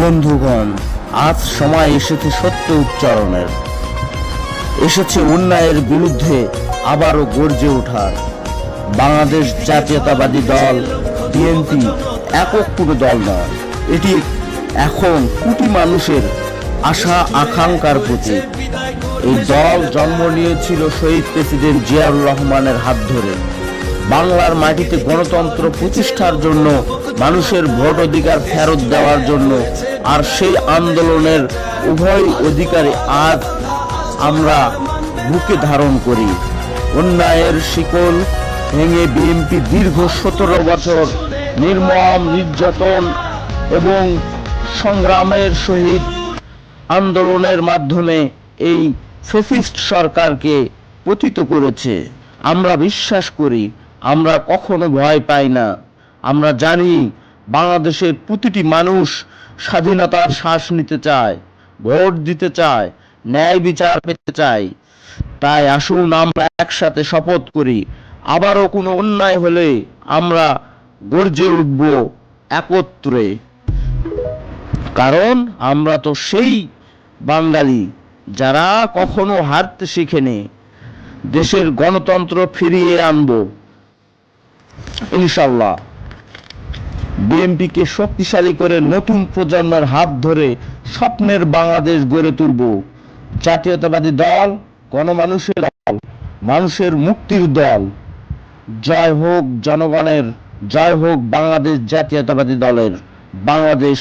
বন্ধুগণ, আজ সময় এসেছে সত্য উচ্চারণের। এসেছে অন্যায়ের বিরুদ্ধে আবারও গর্জে ওঠার। বাংলাদেশ জাতীয়তাবাদী দল, বিএনপি একক কোনো দল নয়। এটি এখন কোটি মানুষের আশা, আকাঙ্ক্ষার প্রতীক। এই দল জন্ম নিয়েছিল শহীদ প্রেসিডেন্ট জিয়াউর রহমানের হাত ধরে। বাংলার মাটিতে গণতন্ত্র প্রতিষ্ঠার জন্য, মানুষের ভোট অধিকার ফেরত দেওয়ার জন্য আর সেই আন্দোলনের উভয় অধিকারে আজ আমরা বুকে ধারণ করি। অন্যায়ের শিকল ভেঙে বিএনপি দীর্ঘ সতেরো বছর নির্মম নির্যাতন এবং সংগ্রামের সহিত আন্দোলনের মাধ্যমে এই ফেসিস্ট সরকারকে পতিত করেছে। আমরা বিশ্বাস করি, আমরা কখনো ভয় পাই না। আমরা জানি বাংলাদেশের প্রতিটি মানুষ স্বাধীনতার শ্বাস নিতে চায়, ভোট দিতে চায়, ন্যায় বিচার পেতে চায়। তাই আসুন আমরা একসাথে শপথ করি, আবারও কোনো অন্যায় হলে আমরা গর্জে উঠব একত্রে। কারণ আমরা তো সেই বাঙালি যারা কখনো হারতে শিখেনি, দেশের গণতন্ত্র ফিরিয়ে আনব। ইনশাল্লাহ বিএনপিকে শক্তিশালী করে নতুন প্রজন্মের হাত ধরে স্বপ্নের বাংলাদেশ গড়ে তুলব। জাতীয়তাবাদী দল, গণমানুষের দল, মানুষের মুক্তির দল। জয় হোক জনগণের, জয় হোক বাংলাদেশ জাতীয়তাবাদী দলের। বাংলাদেশ